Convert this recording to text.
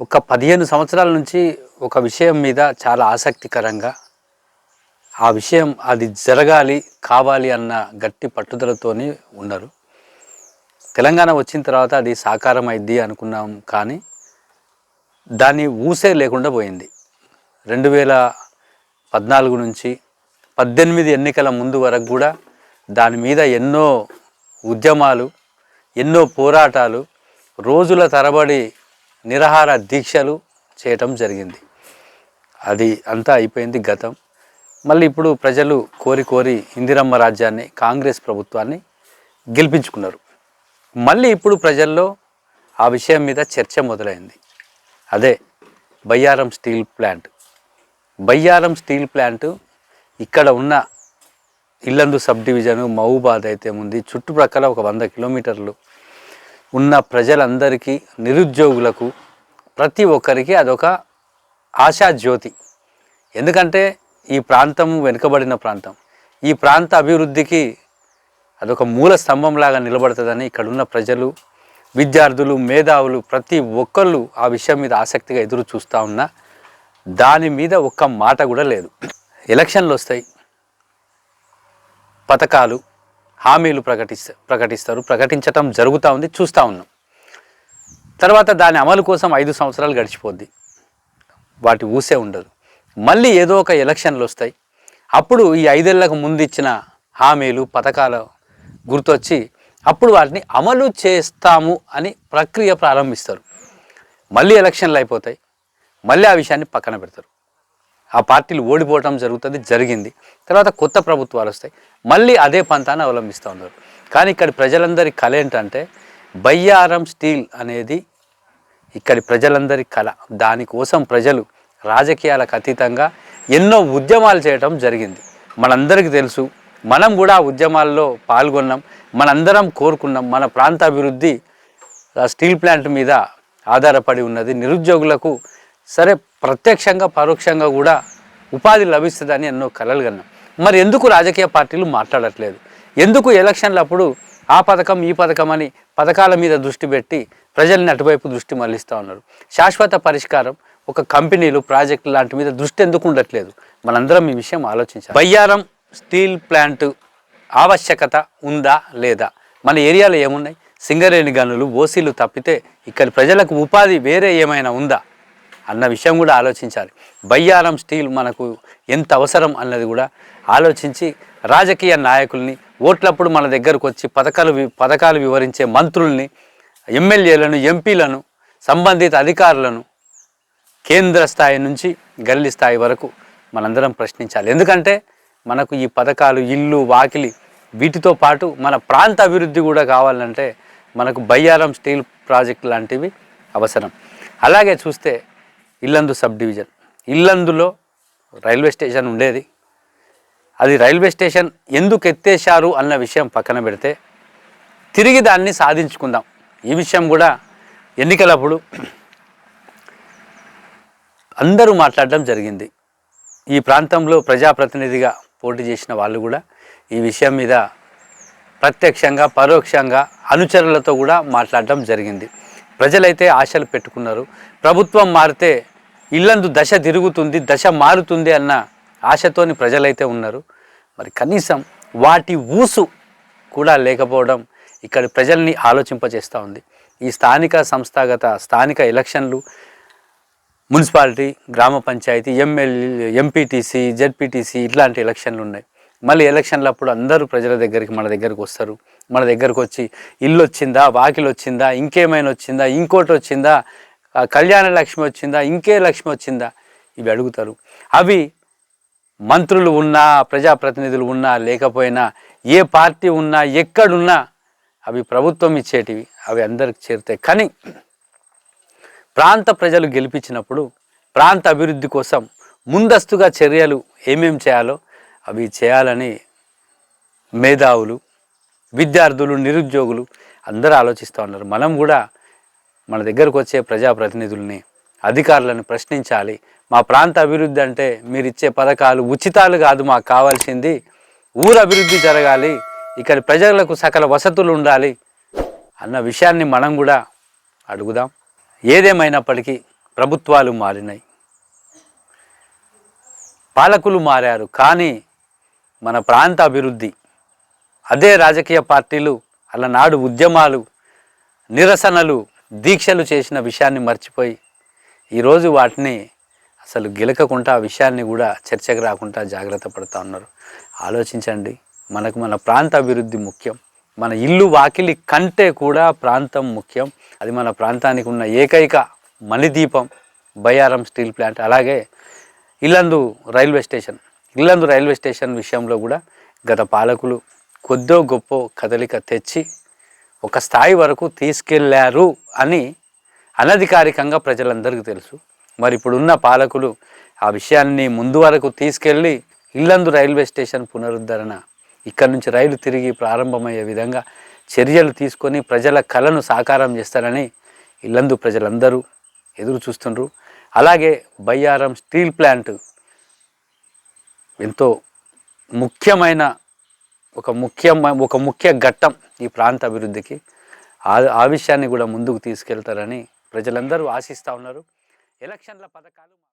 ఒక పదిహేను సంవత్సరాల నుంచి ఒక విషయం మీద చాలా ఆసక్తికరంగా ఆ విషయం అది జరగాలి కావాలి అన్న గట్టి పట్టుదలతోనే ఉన్నారు. తెలంగాణ వచ్చిన తర్వాత అది సాకారం అయింది అనుకున్నాం కానీ దాని ఊసే లేకుండా పోయింది. రెండు వేల పద్నాలుగు నుంచి పద్దెనిమిది ఎన్నికల ముందు వరకు కూడా దాని మీద ఎన్నో ఉద్యమాలు ఎన్నో పోరాటాలు రోజుల తరబడి నిరహార దీక్షలు చేయటం జరిగింది. అది అంతా అయిపోయింది గతం. మళ్ళీ ఇప్పుడు ప్రజలు కోరి కోరి ఇందిరమ్మ రాజ్యాన్ని కాంగ్రెస్ ప్రభుత్వాన్ని గెలిపించుకున్నారు. మళ్ళీ ఇప్పుడు ప్రజల్లో ఆ విషయం మీద చర్చ మొదలైంది. అదే Bayyaram steel plant. Bayyaram steel plant ఇక్కడ ఉన్న ఇల్లందు సబ్ డివిజను మహబూబాద్ అయితే ఉంది. చుట్టుప్రక్కల ఒక వంద కిలోమీటర్లు ఉన్న ప్రజలందరికీ నిరుద్యోగులకు ప్రతి ఒక్కరికి అదొక ఆశా జ్యోతి ఎందుకంటే ఈ ప్రాంతం వెనుకబడిన ప్రాంతం. ఈ ప్రాంత అభివృద్ధికి అదొక మూల స్తంభంలాగా నిలబడుతుందని ఇక్కడున్న ప్రజలు విద్యార్థులు మేధావులు ప్రతి ఒక్కళ్ళు ఆ విషయం మీద ఆసక్తిగా ఎదురు చూస్తూ ఉన్నా దాని మీద ఒక్క మాట కూడా లేదు. ఎలక్షన్లు వస్తాయి. పథకాలు హామీలు ప్రకటిస్త ప్రకటిస్తారు. ప్రకటించటం జరుగుతూ ఉంది చూస్తూ ఉన్నాం. తర్వాత దాని అమలు కోసం ఐదు సంవత్సరాలు గడిచిపోద్ది. వాటి ఊసే ఉండదు. మళ్ళీ ఏదో ఒక ఎలక్షన్లు వస్తాయి. అప్పుడు ఈ ఐదేళ్ళకు ముందు ఇచ్చిన హామీలు పథకాలు గుర్తొచ్చి అప్పుడు వాటిని అమలు చేస్తాము అని ప్రక్రియ ప్రారంభిస్తారు. మళ్ళీ ఎలక్షన్లు అయిపోతాయి. మళ్ళీ ఆ విషయాన్ని పక్కన పెడతారు. ఆ పార్టీలు ఓడిపోవటం జరుగుతుంది జరిగింది. తర్వాత కొత్త ప్రభుత్వాలు వస్తాయి. మళ్ళీ అదే పంతాన్ని అవలంబిస్తూ ఉన్నారు. కానీ ఇక్కడ ప్రజలందరి కళ ఏంటంటే బయ్యారం స్టీల్ అనేది ఇక్కడి ప్రజలందరి కళ. దానికోసం ప్రజలు రాజకీయాలకు అతీతంగా ఎన్నో ఉద్యమాలు చేయటం జరిగింది. మనందరికీ తెలుసు మనం కూడా ఆ ఉద్యమాల్లో పాల్గొన్నాం మనందరం కోరుకున్నాం మన ప్రాంత అభివృద్ధి స్టీల్ ప్లాంట్ మీద ఆధారపడి ఉన్నది. నిరుద్యోగులకు సరే ప్రత్యక్షంగా పరోక్షంగా కూడా ఉపాధి లభిస్తుందని ఎన్నో కలలు కన్నాం. మరి ఎందుకు రాజకీయ పార్టీలు మాట్లాడట్లేదు? ఎందుకు ఎలక్షన్లప్పుడు ఆ పథకం ఈ పథకం అని పథకాల మీద దృష్టి పెట్టి ప్రజల్ని అటువైపు దృష్టి మళ్ళిస్తూ ఉన్నారు? శాశ్వత పరిష్కారం ఒక కంపెనీలు ప్రాజెక్టులు లాంటి మీద దృష్టి ఎందుకు ఉండట్లేదు? మనందరం ఈ విషయం ఆలోచించాలి. బయ్యారం స్టీల్ ప్లాంట్ ఆవశ్యకత ఉందా లేదా? మన ఏరియాలో ఏమున్నాయి? సింగరేణి గనులు ఓసీలు తప్పితే ఇక్కడి ప్రజలకు ఉపాధి వేరే ఏమైనా ఉందా? అన్న విషయం కూడా ఆలోచించాలి. బయ్యారం స్టీల్ మనకు ఎంత అవసరం అన్నది కూడా ఆలోచించి రాజకీయ నాయకుల్ని ఓట్లప్పుడు మన దగ్గరకు వచ్చి పథకాలు పథకాలు వివరించే మంత్రుల్ని ఎమ్మెల్యేలను ఎంపీలను సంబంధిత అధికారులను కేంద్ర స్థాయి నుంచి గల్లీ స్థాయి వరకు మనందరం ప్రశ్నించాలి. ఎందుకంటే మనకు ఈ పథకాలు ఇల్లు వాకిలి వీటితో పాటు మన ప్రాంత అభివృద్ధి కూడా కావాలంటే మనకు బయ్యారం స్టీల్ ప్రాజెక్ట్ లాంటివి అవసరం. అలాగే చూస్తే ఇల్లందు సబ్ డివిజన్. ఇల్లందులో రైల్వే స్టేషన్ ఉండేది. అది రైల్వే స్టేషన్ ఎందుకు ఎత్తేశారు అన్న విషయం పక్కన పెడితే తిరిగి దాన్ని సాధించుకుందాం. ఈ విషయం కూడా ఎన్నికలప్పుడు అందరూ మాట్లాడడం జరిగింది. ఈ ప్రాంతంలో ప్రజాప్రతినిధిగా పోటీ చేసిన వాళ్ళు కూడా ఈ విషయం మీద ప్రత్యక్షంగా పరోక్షంగా అనుచరులతో కూడా మాట్లాడడం జరిగింది. ప్రజలైతే ఆశలు పెట్టుకున్నారు. ప్రభుత్వం మారితే ఇల్లందు దశ తిరుగుతుంది దశ మారుతుంది అన్న ఆశతోని ప్రజలైతే ఉన్నారు. మరి కనీసం వాటి ఊసు కూడా లేకపోవడం ఇక్కడి ప్రజల్ని ఆలోచింపచేస్తూ ఉంది. ఈ స్థానిక సంస్థాగత స్థానిక ఎలక్షన్లు మున్సిపాలిటీ గ్రామ పంచాయతీ ఎంఎల్ ఎంపీటీసీ జెడ్పీటీసీ ఇట్లాంటి ఎలక్షన్లు ఉన్నాయి మళ్ళీ ఎలక్షన్లప్పుడు అందరూ ప్రజల దగ్గరికి మన దగ్గరికి వస్తారు. మన దగ్గరకు వచ్చి ఇల్లు వచ్చిందా వాకిలు వచ్చిందా ఇంకేమైనా వచ్చిందా ఇంకోటి వచ్చిందా కళ్యాణ లక్ష్మి వచ్చిందా ఇంకే లక్ష్మి వచ్చిందా? ఇవి అడుగుతారు. అవి మంత్రులు ఉన్నా ప్రజాప్రతినిధులు ఉన్నా లేకపోయినా ఏ పార్టీ ఉన్నా ఎక్కడున్నా అవి ప్రభుత్వం ఇచ్చేటివి. అవి అందరికి చేరుతాయి కానీ ప్రాంత ప్రజలు గెలిపించినప్పుడు ప్రాంత అభివృద్ధి కోసం ముందస్తుగా చర్యలు ఏమేం చేయాలో అవి చేయాలని మేధావులు విద్యార్థులు నిరుద్యోగులు అందరూ ఆలోచిస్తూ ఉన్నారు. మనం కూడా మన దగ్గరకు వచ్చే ప్రజాప్రతినిధుల్ని అధికారులను ప్రశ్నించాలి. మా ప్రాంత అభివృద్ధి అంటే మీరు ఇచ్చే పథకాలు ఉచితాలు కాదు మాకు కావాల్సింది ఊరు అభివృద్ధి జరగాలి ఇక్కడ ప్రజలకు సకల వసతులు ఉండాలి అన్న విషయాన్ని మనం కూడా అడుగుదాం. ఏదేమైనప్పటికీ ప్రభుత్వాలు మారినాయి. పాలకులు మారారు కానీ మన ప్రాంత అభివృద్ధి. అదే రాజకీయ పార్టీలు అలనాడు ఉద్యమాలు నిరసనలు దీక్షలు చేసిన విషయాన్ని మర్చిపోయి ఈరోజు వాటిని అసలు గెలకకుండా ఆ విషయాన్ని కూడా చర్చకు రాకుండా జాగ్రత్త పడుతూ ఉన్నారు. ఆలోచించండి మనకు మన ప్రాంత అభివృద్ధి ముఖ్యం. మన ఇల్లు వాకిలి కంటే కూడా ప్రాంతం ముఖ్యం. అది మన ప్రాంతానికి ఉన్న ఏకైక మణిదీపం బయ్యారం స్టీల్ ప్లాంట్. అలాగే Yellandu railway station. Yellandu railway station విషయంలో కూడా గత పాలకులు కొద్దో గొప్ప కదలిక తెచ్చి ఒక స్థాయి వరకు తీసుకెళ్ళారు అని అనధికారికంగా ప్రజలందరికీ తెలుసు. మరి ఇప్పుడున్న పాలకులు ఆ విషయాన్ని ముందు వరకు తీసుకెళ్ళి ఇల్లందు రైల్వే స్టేషన్ పునరుద్ధరణ ఇక్కడ నుంచి రైలు తిరిగి ప్రారంభమయ్యే విధంగా చర్యలు తీసుకొని ప్రజల కళను సాకారం చేస్తారని ఇల్లందు ప్రజలందరూ ఎదురు చూస్తుండ్రు అలాగే బయ్యారం స్టీల్ ప్లాంట్ ఎంతో ముఖ్యమైన ఒక ముఖ్యమైన ఒక ముఖ్య ఘట్టం ఈ ప్రాంత అభివృద్ధికి. ఆ ఆ విషయాన్ని కూడా ముందుకు తీసుకెళ్తారని ప్రజలందరూ ఆశిస్తూ ఉన్నారు. ఎలక్షన్ల పథకాలు